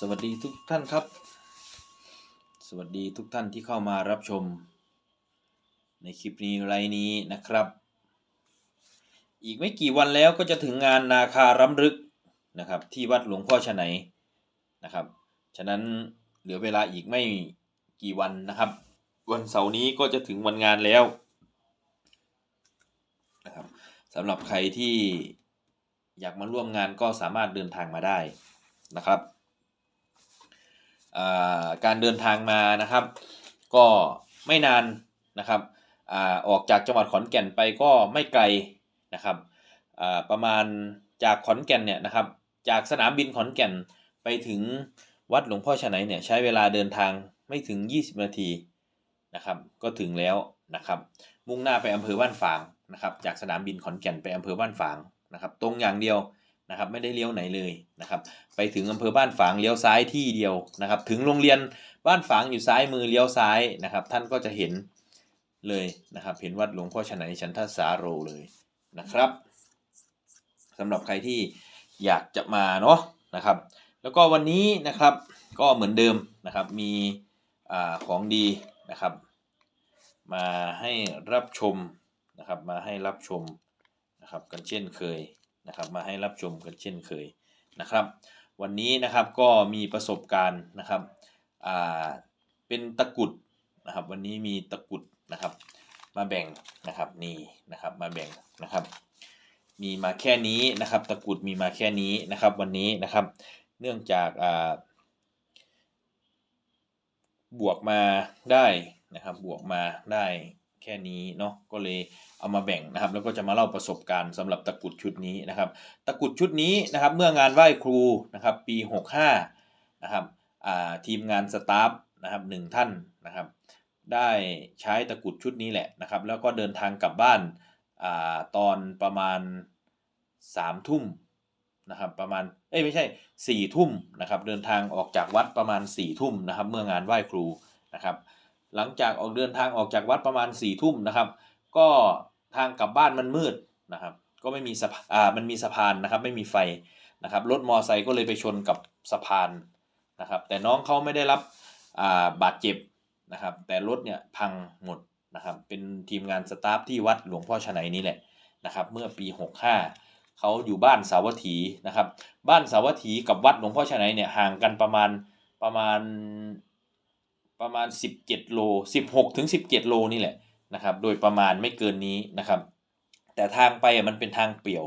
สวัสดีทุกท่านครับ สวัสดีทุกท่านที่เข้ามารับชม ในคลิปนี้ไลน์นี้นะครับ อีกไม่กี่วันแล้วก็จะถึงงานนาคารำลึกนะครับ ที่วัดหลวงพ่อชะไหนนะครับ ฉะนั้นเหลือเวลาอีกไม่กี่วันนะครับ วันเสาร์นี้ก็จะถึงวันงานแล้วนะครับสำหรับใครที่อยากมาร่วมงานก็สามารถเดินทางมาได้นะครับ การเดินทางมานะครับ ก็ไม่นานนะครับอออกจากจังหวัดขอนแก่นไปก็ไม่ไกลนะครับประมาณจากขอนแก่นเนี่ยนะครับจากสนามบินขอนแก่นไปถึงวัดหลวงพ่อชะไหนเนี่ยใช้เวลาเดินทางไม่ถึง 20 นาทีนะครับก็ถึงแล้วนะครับ มุ่งหน้าไปอำเภอบ้านฝางนะครับจากสนามบินขอนแก่นไปอำเภอบ้านฝางนะครับตรงอย่างเดียว นะครับไม่ได้เลี้ยวไหนเลยนะครับไปถึงอำเภอบ้านฝางเลี้ยวซ้ายที่เดียวนะครับ ถึงโรงเรียนบ้านฝางอยู่ซ้ายมือเลี้ยวซ้ายนะครับ ท่านก็จะเห็นเลยนะครับ เห็นวัดหลวงพ่อชนัยชันทสาโรเลยนะครับสำหรับใครที่อยากจะมาเนาะนะครับ แล้วก็วันนี้นะครับก็เหมือนเดิมนะครับมีอาของดีนะครับ มาให้รับชมนะครับมาให้รับชมนะครับกันเช่นเคย นะครับมาให้รับชมกันเช่นเคยนะครับ วันนี้นะครับก็มีประสบการณ์นะครับอ่าเป็นตะกุดนะครับ วันนี้มีตะกุดนะครับ มาแบ่งนะครับนี่นะครับมาแบ่งนะครับ มีมาแค่นี้นะครับ ตะกุดมีมาแค่นี้นะครับ วันนี้นะครับ เนื่องจากอ่าบวกมาได้นะครับบวกมาได้ ค่นี้เนาะก็เลยเอามาแบ่งนะครับ แล้วก็จะมาเล่าประสบการณ์สำหรับตะกุดชุดนี้นะครับ ตะกุดชุดนี้นะครับ เมื่องานไหว้ครูนะครับ ปี 65นะครับอ่าทีมงานสตาฟนะครับหนึ่งท่านนะครับ ได้ใช้ตะกุดชุดนี้แหละนะครับ แล้วก็เดินทางกลับบ้านอ่าตอนประมาณ3ามทุ่มนะครับประมาณเอ้ยไม่ใช่4ี่ทุ่มนะครับเดินทางออกจากวัดประมาณ4ี่ทุ่มนะครับ เมื่องานไหว้ครูนะครับ หลังจากออกเดินทางออกจากวัดประมาณ4ี่ทุ่มนะครับ ก็ทางกลับบ้านมันมืดนะครับ ก็ไม่มีสะพานอ่ามันมีสะพานนะครับ ไม่มีไฟนะครับรถมอไซค์ก็เลยไปชนกับสะพานนะครับ แต่น้องเขาไม่ได้รับอ่าบาดเจ็บนะครับ แต่รถเนี่ยพังหมดนะครับ เป็นทีมงานสตาฟที่วัดหลวงพ่อชนัยนี่แหละนะครับ เมื่อปี 65เขาอยู่บ้านสาวัตถีนะครับ บ้านสาวัตถีกับวัดหลวงพ่อชนัยเนี่ยห่างกันประมาณประมาณ ประมาณ 17 โล 16ถึง17 โลนี่แหละนะครับ โดยประมาณไม่เกินนี้นะครับ แต่ทางไปอะมันเป็นทางเปี่ยว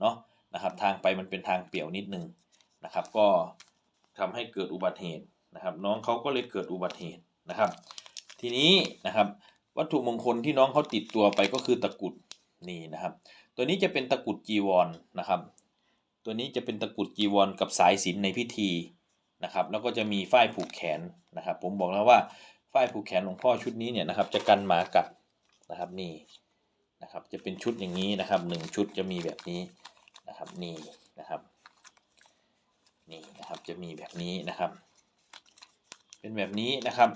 เนาะนะครับทางไปมันเป็นทางเปี่ยวนิดนึงนะครับ ก็ทำให้เกิดอุบัติเหตุนะครับ น้องเขาก็เลยเกิดอุบัติเหตุนะครับ ทีนี้นะครับวัตถุมงคลที่น้องเขาติดตัวไปก็คือตะกุดนี่นะครับ ตัวนี้จะเป็นตะกุดจีวรนะครับ ตัวนี้จะเป็นตะกุดจีวรกับสายสิญในพิธี นะครับ แล้วก็จะมีฝ้ายผูกแขนนะครับ ผมบอกแล้วว่าฝ้ายผูกแขนหลวงพ่อชุดนี้เนี่ยนะครับ จะกันหมากัดนะครับนี่นะครับ จะเป็นชุดอย่างนี้นะครับหนึ่งชุดจะมีแบบนี้นะครับนี่นะครับนี่นะครับจะมีแบบนี้นะครับ เป็นแบบนี้นะครับ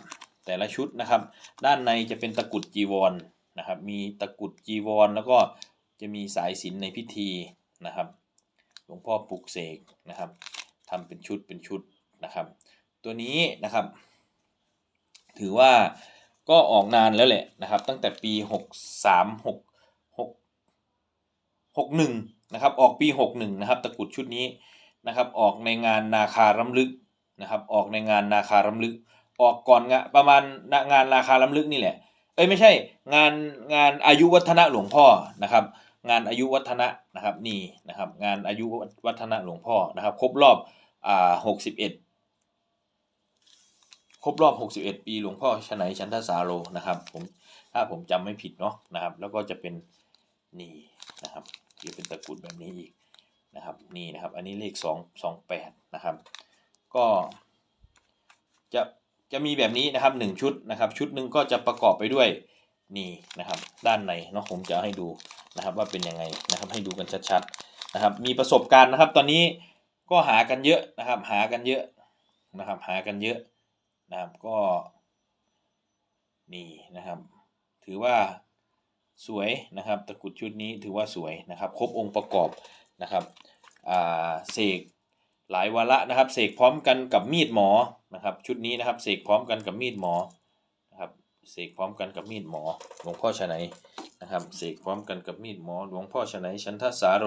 แต่ละชุดนะครับ ด้านในจะเป็นตะกุดจีวรนะครับ มีตะกุดจีวร แล้วก็จะมีสายสิญในพิธีนะครับ หลวงพ่อปลุกเสกนะครับทำเป็นชุดเป็นชุด นะครับ ตัวนี้นะครับ ถือว่าก็ออกนานแล้วแหละนะครับ ตั้งแต่ปี63 6 6 61นะครับ ออกปี61นะครับ ตะกุดชุดนี้นะครับ ออกในงานนาคารำลึกนะครับ ออกในงานนาคารำลึก ออกก่อนงานประมาณงานนาคารำลึกนี่แหละ เอ้ยไม่ใช่งานงานอายุวัฒนะหลวงพ่อนะครับงานอายุวัฒนะนะครับนี่นะครับงานอายุวัฒนะหลวงพ่อนะครับ ครบรอบอ่าหกสิบเอ็ด รบรอบหกสิบเอ็ดปีหลวงพ่อชนัยชันทสาโรนะครับผมถ้าผมจำไม่ผิดเนาะนะครับ แล้วก็จะเป็นนี่นะครับจะเป็นตะกรุดแบบนี้อีกนะครับนี่นะครับ อันนี้เลขสองสองแปดนะครับ ก็จะจะมีแบบนี้นะครับหนึ่งชุดนะครับ ชุดหนึ่งก็จะประกอบไปด้วยนี่นะครับ ด้านในเนาะผมจะให้ดูนะครับว่าเป็นยังไงนะครับ ให้ดูกันชัดๆนะครับ มีประสบการณ์นะครับ ตอนนี้ก็หากันเยอะนะครับ หากันเยอะนะครับ หากันเยอะ นะครับก็นี่นะครับ ถือว่าสวยนะครับตะกรุดชุดนี้ถือว่าสวยนะครับ ครบองค์ประกอบนะครับเสกหลายวาระนะครับเสกพร้อมกันกับมีดหมอนะครับ ชุดนี้นะครับเสกพร้อมกันกับมีดหมอนะครับเสกพร้อมกันกับมีดหมอหลวงพ่อชนัยนะครับเสกพร้อมกันกับมีดหมอหลวงพ่อชนัยชันทสาโร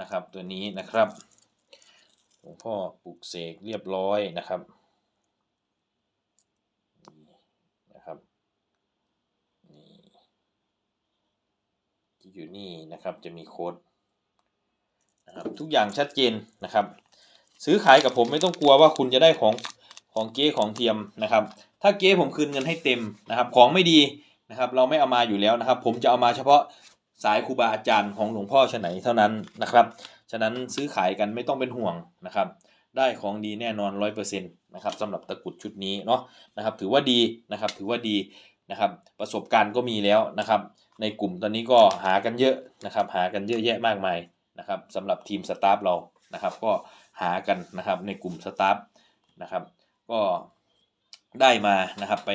นะครับ ตัวนี้นะครับหลวงพ่อปลุกเสกเรียบร้อยนะครับนี่นะครับนี่ ที่อยู่นี่นะครับจะมีโค้ดนะครับทุกอย่างชัดเจนนะครับ ซื้อขายกับผมไม่ต้องกลัวว่าคุณจะได้ของของเก๊ของเทียมนะครับ ถ้าเก๊ผมคืนเงินให้เต็มนะครับ ของไม่ดีนะครับ เราไม่เอามาอยู่แล้วนะครับ ผมจะเอามาเฉพาะสายครูบาอาจารย์ของหลวงพ่อชไหนเท่านั้นนะครับ ฉะนั้นซื้อขายกันไม่ต้องเป็นห่วงนะครับ ได้ของดีแน่นอนร้อยเปอร์เซ็นต์นะครับสำหรับตะกรุดชุดนี้เนาะนะครับ ถือว่าดีนะครับ ถือว่าดี นะครับ ประสบการณ์ก็มีแล้วนะครับ ในกลุ่มตอนนี้ก็หากันเยอะนะครับ หากันเยอะแยะมากมายนะครับสำหรับทีมสตาฟเรานะครับ ก็หากันนะครับในกลุ่มสตาฟนะครับ ก็ได้มานะครับไป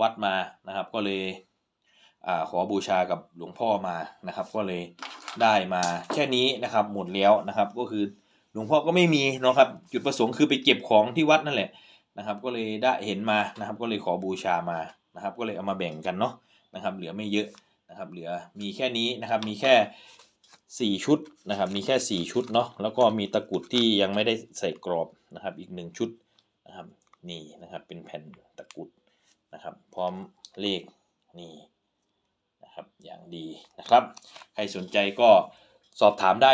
วัดมานะครับ ก็เลยอขอบูชากับหลวงพ่อมานะครับ ก็เลยได้มาแค่นี้นะครับหมดแล้วนะครับ ก็คือหลวงพ่อก็ไม่มีนะครับ จุดประสงค์คือไปเก็บของที่วัดนั่นแหละนะครับ ก็เลยได้เห็นมานะครับ ก็เลยขอบูชามา นะครับก็เลยเอามาแบ่งกันเนาะนะครับเหลือไม่เยอะนะครับเหลือมีแค่นี้นะครับมีแค่สี่ชุดนะครับมีแค่สี่ชุดเนาะแล้วก็มีตะกุดที่ยังไม่ได้ใส่กรอบนะครับอีกหนึ่งชุดนะครับนี่นะครับเป็นแผ่นตะกุดนะครับพร้อมเลขนี่นะครับอย่างดีนะครับใครสนใจก็สอบถามได้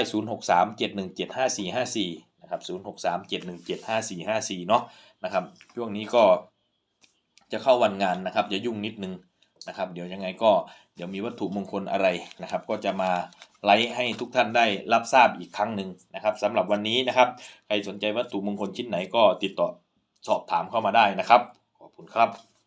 0637175454นะครับ0637175454เนาะนะครับช่วงนี้ก็ จะเข้าวันงานนะครับอย่ายุ่งนิดนึงนะครับ เดี๋ยวยังไงก็เดี๋ยวมีวัตถุมงคลอะไรนะครับ ก็จะมาไลฟ์ให้ทุกท่านได้รับทราบอีกครั้งหนึ่งนะครับสำหรับวันนี้นะครับ ใครสนใจวัตถุมงคลชิ้นไหนก็ติดต่อสอบถามเข้ามาได้นะครับ ขอบคุณครับ